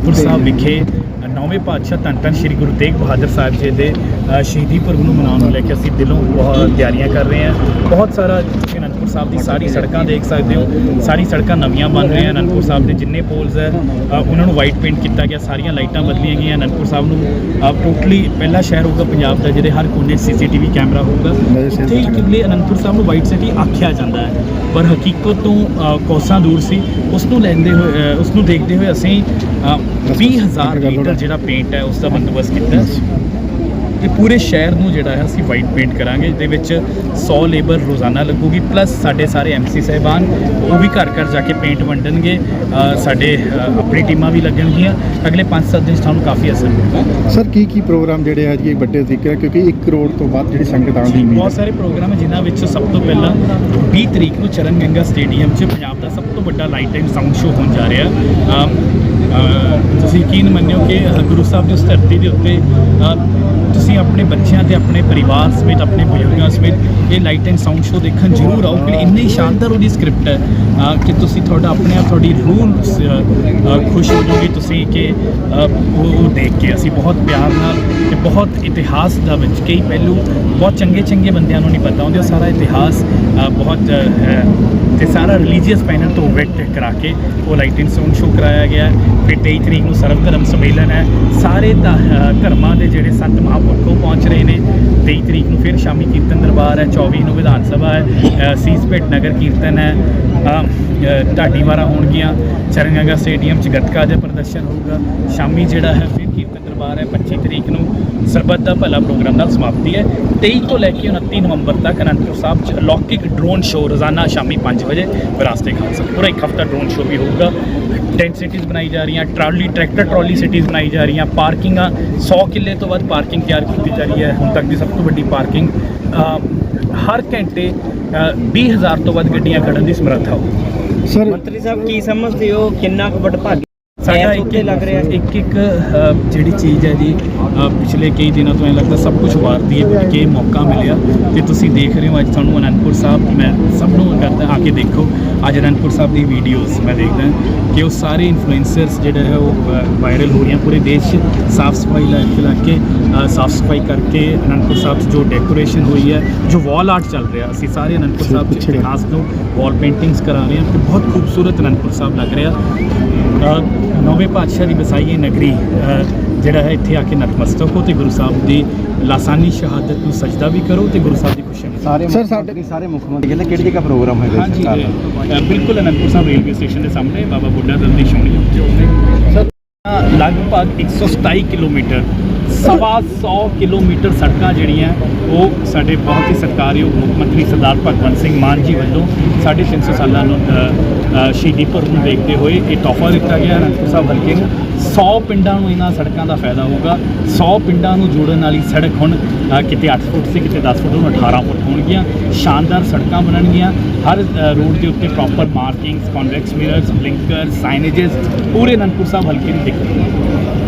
ਅਨੰਦਪੁਰ ਸਾਹਿਬ ਵਿਖੇ ਨੌਵੇਂ ਪਾਤਸ਼ਾਹ ਧੰਨ ਧੰਨ ਸ੍ਰੀ ਗੁਰੂ ਤੇਗ ਬਹਾਦਰ ਸਾਹਿਬ ਜੀ ਦੇ ਸ਼ਹੀਦੀ ਪੁਰਬ ਨੂੰ ਮਨਾਉਣ ਨੂੰ ਲੈ ਕੇ ਅਸੀਂ ਦਿਲੋਂ ਬਹੁਤ ਤਿਆਰੀਆਂ ਕਰ ਰਹੇ ਹਾਂ। ਬਹੁਤ ਸਾਰਾ ਅਨੰਦਪੁਰ ਸਾਹਿਬ ਦੀ ਸਾਰੀ ਸੜਕਾਂ ਦੇਖ ਸਕਦੇ ਹੋ। ਸਾਰੀ ਸੜਕਾਂ ਨਵੀਆਂ ਬਣ ਰਹੀਆਂ ਅਨੰਦਪੁਰ ਸਾਹਿਬ ਦੇ ਜਿੰਨੇ ਪੋਲਸ ਹੈ ਉਹਨਾਂ ਨੂੰ ਵਾਈਟ ਪੇਂਟ ਕੀਤਾ ਗਿਆ ਸਾਰੀਆਂ ਲਾਈਟਾਂ ਬਦਲੀਆਂ ਗਈਆਂ। ਅਨੰਦਪੁਰ ਸਾਹਿਬ ਨੂੰ ਟੋਟਲੀ ਪਹਿਲਾ ਸ਼ਹਿਰ ਹੋਊਗਾ ਪੰਜਾਬ ਦਾ ਜਿਹਦੇ ਹਰ ਕੋਨੇ ਸੀਸੀਟੀਵੀ ਕੈਮਰਾ ਹੋਊਗਾ। ਇੱਥੇ ਕਿਲੇ ਅਨੰਦਪੁਰ ਸਾਹਿਬ ਨੂੰ ਵਾਈਟ ਸਿਟੀ ਆਖਿਆ ਜਾਂਦਾ ਹੈ। ਪਰ ਹਕੀਕਤ ਤੋਂ ਕੋਸਾਂ ਦੂਰ ਸੀ। ਉਸ ਨੂੰ ਲੈਂਦੇ ਹੋਏ ਉਸ ਨੂੰ ਦੇਖਦੇ ਹੋਏ ਅਸੀਂ ਅ, 20000 ਲੀਟਰ ਜਿਹੜਾ ਪੇਂਟ ਹੈ ਉਸ ਦਾ ਬੰਦੋਬਸਤ ਕੀਤਾ ਹੈ। ਤੇ ਪੂਰੇ ਸ਼ਹਿਰ ਨੂੰ ਜਿਹੜਾ ਹੈ ਅਸੀਂ ਵਾਈਟ ਪੇਂਟ ਕਰਾਂਗੇ ਜਿਹਦੇ ਵਿੱਚ 100 ਲੇਬਰ ਰੋਜ਼ਾਨਾ ਲੱਗੂਗੀ ਪਲੱਸ ਸਾਡੇ ਸਾਰੇ ਐਮਸੀ ਸਹਿਬਾਨ ਉਹ ਵੀ ਘਰ ਘਰ ਜਾ ਕੇ ਪੇਂਟ ਵੰਡਣਗੇ। ਸਾਡੇ ਆਪਣੀ ਟੀਮਾਂ ਵੀ ਲੱਗਣਗੀਆਂ। ਅਗਲੇ 5-7 ਦਿਨ ਤੁਹਾਨੂੰ ਕਾਫੀ ਅਸਰ ਮਿਲੇਗਾ ਸਰ ਕੀ ਕੀ ਪ੍ਰੋਗਰਾਮ ਜਿਹੜੇ ਆ ਜੀ ਵੱਡੇ ਤਰੀਕੇ ਨਾਲ? ਕਿਉਂਕਿ 1 ਕਰੋੜ ਤੋਂ ਵੱਧ ਜਿਹੜੀ ਸੰਗਤ ਆਉਣ ਦੀ ਉਮੀਦ ਬਹੁਤ ਸਾਰੇ ਪ੍ਰੋਗਰਾਮ ਹੈ ਜਿਨ੍ਹਾਂ ਵਿੱਚ ਸਭ ਤੋਂ ਪਹਿਲਾਂ 20 ਤਰੀਕ ਨੂੰ ਚਰਨ ਗੰਗਾ ਸਟੇਡੀਅਮ 'ਚ ਪੰਜਾਬ ਦਾ ਸਭ ਤੋਂ ਵੱਡਾ ਲਾਈਟ ਐਂਡ ਸਾਊਂਡ ਸ਼ੋਅ ਹੋਣ ਜਾ ਰਿਹਾ। ਹੈ ਤੁਸੀਂ ਯਕੀਨ ਮੰਨਿਓ ਕਿ ਗੁਰੂ ਸਾਹਿਬ ਦੀ ਉਸ ਧਰਤੀ ਦੇ ਉੱਤੇ ਤੁਸੀਂ ਆਪਣੇ ਬੱਚਿਆਂ ਤੇ ਆਪਣੇ ਪਰਿਵਾਰ ਸਮੇਤ ਆਪਣੇ ਬਜ਼ੁਰਗਾਂ ਸਮੇਤ ਇਹ ਲਾਈਟ ਐਂਡ ਸਾਊਂਡ ਸ਼ੋਅ ਦੇਖਣ ਜ਼ਰੂਰ ਆਓ। ਕਿ ਇੰਨੀ ਸ਼ਾਨਦਾਰ ਉਹਦੀ ਸਕ੍ਰਿਪਟ ਹੈ ਕਿ ਤੁਸੀਂ ਤੁਹਾਡਾ ਆਪਣੇ ਆਪ ਤੁਹਾਡੀ ਰੂਹ ਖੁਸ਼ ਹੋ ਜਾਓਗੇ ਤੁਸੀਂ ਕਿ ਉਹ ਉਹ ਦੇਖ ਕੇ ਅਸੀਂ ਬਹੁਤ ਪਿਆਰ ਨਾਲ ਤੇ ਬਹੁਤ ਇਤਿਹਾਸ ਦਾ ਵਿੱਚ ਕਈ ਪਹਿਲੂ ਬਹੁਤ ਚੰਗੇ ਚੰਗੇ ਬੰਦਿਆਂ ਨੂੰ ਨਹੀਂ ਪਤਾ ਹੁੰਦੇ। ਸਾਰਾ ਇਤਿਹਾਸ ਬਹੁਤ ਅ, ਤੇ ਸਾਰਾ ਰਿਲੀਜੀਅਸ ਪੈਨਲ ਤੋਂ ਵੈਟ ਕਰਾ ਕੇ ਉਹ ਲਾਈਟ ਐਂਡ ਸਾਊਂਡ ਸ਼ੋਅ ਕਰਾਇਆ ਗਿਆ ਫਿਰ 23 ਤਰੀਕ ਨੂੰ ਸਰਵ ਧਰਮ ਸੰਮੇਲਨ ਹੈ। ਸਾਰੇ ਧਾ- ਧਰਮਾਂ ਦੇ ਜਿਹੜੇ ਸੰਤ ਮਹਾਂਪੁਰਖ ਉਹ ਪਹੁੰਚ ਰਹੇ ਨੇ। 23 ਤਰੀਕ ਨੂੰ ਫਿਰ ਸ਼ਾਮੀ ਕੀਰਤਨ ਦਰਬਾਰ ਹੈ 24 ਨੂੰ ਵਿਧਾਨ ਸਭਾ ਹੈ। ਅ, ਸੀਸਪੇਟ ਨਗਰ ਕੀਰਤਨ ਹੈ। ਅ, ਢਾਡੀ ਵਾਰਾਂ ਹੋਣਗੀਆਂ। ਚਰਨਗੰਗਾ ਸਟੇਡੀਅਮ 'ਚ ਗੱਤਕਾ ਦਾ ਪ੍ਰਦਰਸ਼ਨ ਹੋਊਗਾ। ਸ਼ਾਮੀ ਜਿਹੜਾ ਹੈ ਫਿਰ ਕੀਰਤਨ ਦਰਬਾਰ ਹੈ 25 ਤਰੀਕ ਨੂੰ ਸਰਬੱਤ ਦਾ ਭਲਾ ਪ੍ਰੋਗਰਾਮ ਨਾਲ ਸਮਾਪਤੀ ਹੈ। 23 ਤੋਂ ਲੈ ਕੇ 29 ਨਵੰਬਰ ਤੱਕ ਅਨੰਦਪੁਰ ਸਾਹਿਬ 'ਚ ਅਲੌਕਿਕ ਡਰੋਨ ਸ਼ੋਅ ਰੋਜ਼ਾਨਾ ਸ਼ਾਮੀ 5 ਵਜੇ ਵਿਰਾਸਤੇ ਖਾਲਸਾ। ਪੂਰਾ ਇੱਕ ਹਫਤਾ ਡਰੋਨ ਸ਼ੋਅ ਵੀ ਹੋਊਗਾ। ਟੈਂਟ ਸਿਟੀਜ਼ ਬਣਾਈ ਜਾ ਰਹੀਆਂ ਟਰਾਲੀ ਟਰੈਕਟਰ ਟਰਾਲੀ ਸਿਟੀਜ਼ ਬਣਾਈ ਜਾ ਰਹੀਆਂ ਪਾਰਕਿੰਗਾਂ 100 ਕਿੱਲੇ ਤੋਂ ਵੱਧ ਪਾਰਕਿੰਗ ਤਿਆਰ ਕੀਤੀ ਜਾ ਰਹੀ ਹੈ। ਹੁਣ ਤੱਕ ਦੀ ਸਭ ਤੋਂ ਵੱਡੀ ਪਾਰਕਿੰਗ ਹਰ ਘੰਟੇ ਅ, 20000 ਤੋਂ ਵੱਧ ਗੱਡੀਆਂ ਖੜਨ ਦੀ ਸਮਰੱਥਾ ਹੋਊਗੀ ਸਰ ਮੰਤਰੀ ਸਾਹਿਬ ਕੀ ਸਮਝਦੇ ਹੋ? ਕਿੰਨਾ ਕੁ ਵਡਭਾਗੀ ਸਾਡਾ ਇੱਕ ਲੱਗ ਰਿਹਾ ਇੱਕ ਇੱਕ ਜਿਹੜੀ ਚੀਜ਼ ਹੈ ਜੀ ਪਿਛਲੇ ਕਈ ਦਿਨਾਂ ਤੋਂ ਐਂ ਲੱਗਦਾ ਸਭ ਕੁਝ ਵਾਰਦੀ ਹੈ ਕਿ ਇਹ ਮੌਕਾ ਮਿਲਿਆ ਤੇ ਤੁਸੀਂ ਦੇਖ ਰਹੇ ਹੋ ਅੱਜ ਤੁਹਾਨੂੰ ਅਨੰਦਪੁਰ ਸਾਹਿਬ ਮੈਂ ਸਭ ਨੂੰ ਕਰਦਾ ਆ ਕੇ ਦੇਖੋ ਅੱਜ ਅਨੰਦਪੁਰ ਸਾਹਿਬ ਦੀ ਵੀਡੀਓਜ਼ ਮੈਂ ਦੇਖਦਾ ਕਿ ਉਹ ਸਾਰੇ ਇਨਫਲੂਐਂਸਰਸ ਜਿਹੜੇ ਹੈ ਉਹ ਵਾਇਰਲ ਹੋ ਰਹੀਆਂ ਪੂਰੇ ਦੇਸ਼ 'ਚ ਸਾਫ਼ ਸਫ਼ਾਈ ਲਾ ਕੇ ਲਾ ਕੇ ਸਾਫ਼ ਸਫ਼ਾਈ ਕਰਕੇ ਅਨੰਦਪੁਰ ਸਾਹਿਬ 'ਚ ਜੋ ਡੈਕੋਰੇਸ਼ਨ ਹੋਈ ਹੈ ਜੋ ਵਾਲ ਆਰਟ ਚੱਲ ਰਿਹਾ ਅਸੀਂ ਸਾਰੇ ਅਨੰਦਪੁਰ ਸਾਹਿਬ 'ਚ ਇਤਿਹਾਸ ਨੂੰ ਵਾਲ ਪੇਂਟਿੰਗਸ ਕਰਾ ਰਹੇ ਹਾਂ ਤੇ ਬਹੁਤ ਖੂਬਸੂਰਤ ਅਨੰਦਪੁਰ ਸਾਹਿਬ ਲੱਗ ਰਿਹਾ। ਨੌਵੇਂ ਪਾਤਸ਼ਾਹ ਦੀ ਵਸਾਈ ਇਹ ਨਗਰੀ ਜਿਹੜਾ ਹੈ ਇੱਥੇ ਆ ਕੇ ਨਤਮਸਤਕ ਹੋ ਤੇ ਗੁਰੂ ਸਾਹਿਬ ਦੀ ਲਾਸਾਨੀ ਸ਼ਹਾਦਤ ਨੂੰ ਸਜਦਾ ਵੀ ਕਰੋ ਤੇ ਗੁਰੂ ਸਾਹਿਬ ਦੀ ਖੁਸ਼ੀਆਂ ਵੀ ਸਾਰੇ ਸਰ ਸਾਡੇ- ਸਾਡੇ ਸਾਰੇ ਮੁੱਖ ਮੰਤਰੀ ਕਹਿੰਦੇ ਕਿਹੜੀ ਜਗ੍ਹਾ ਪ੍ਰੋਗਰਾਮ ਹੋਏਗਾ ਹਾਂਜੀ ਬਿਲਕੁਲ ਅਨੰਦਪੁਰ ਸਾਹਿਬ ਰੇਲਵੇ ਸਟੇਸ਼ਨ ਦੇ ਸਾਹਮਣੇ ਬਾਬਾ ਬੁੱਢਾ ਦਲ ਦੀ Sir, ਸਰ ਲਗਭਗ 127 ਕਿਲੋਮੀਟਰ ਸਵਾ 100 ਕਿਲੋਮੀਟਰ ਸੜਕਾਂ ਜਿਹੜੀਆਂ ਉਹ ਸਾਡੇ ਬਹੁਤ ਹੀ ਸਤਿਕਾਰਯੋਗ ਮੁੱਖ ਮੰਤਰੀ ਸਰਦਾਰ ਭਗਵੰਤ ਸਿੰਘ ਮਾਨ ਜੀ ਵੱਲੋਂ ਸਾਢੇ ਤਿੰਨ ਸੌ ਸਾਲਾਂ ਨੂੰ ਸ਼ਹੀਦੀ ਪੁਰਬ ਨੂੰ ਦੇਖਦੇ ਹੋਏ ਇਹ ਤੋਹਫਾ ਦਿੱਤਾ ਗਿਆ ਅਨੰਦਪੁਰ ਸਾਹਿਬ ਹਲਕੇ ਨੂੰ। 100 ਪਿੰਡਾਂ ਨੂੰ ਇਹਨਾਂ ਸੜਕਾਂ ਦਾ ਫਾਇਦਾ ਹੋਊਗਾ। 100 ਪਿੰਡਾਂ ਨੂੰ ਜੋੜਨ ਵਾਲੀ ਸੜਕ ਹੁਣ ਕਿਤੇ 8 ਫੁੱਟ ਸੀ, ਕਿਤੇ 10 ਫੁੱਟ, ਹੁਣ 18 ਫੁੱਟ ਹੋਣਗੀਆਂ। ਸ਼ਾਨਦਾਰ ਸੜਕਾਂ ਬਣਨਗੀਆਂ। ਹਰ ਰੋਡ ਦੇ ਉੱਤੇ proper markings convex mirrors blinker signages ਪੂਰੇ ਅਨੰਦਪੁਰ ਸਾਹਿਬ ਹਲਕੇ ਨੂੰ ਦਿਖਣਗੇ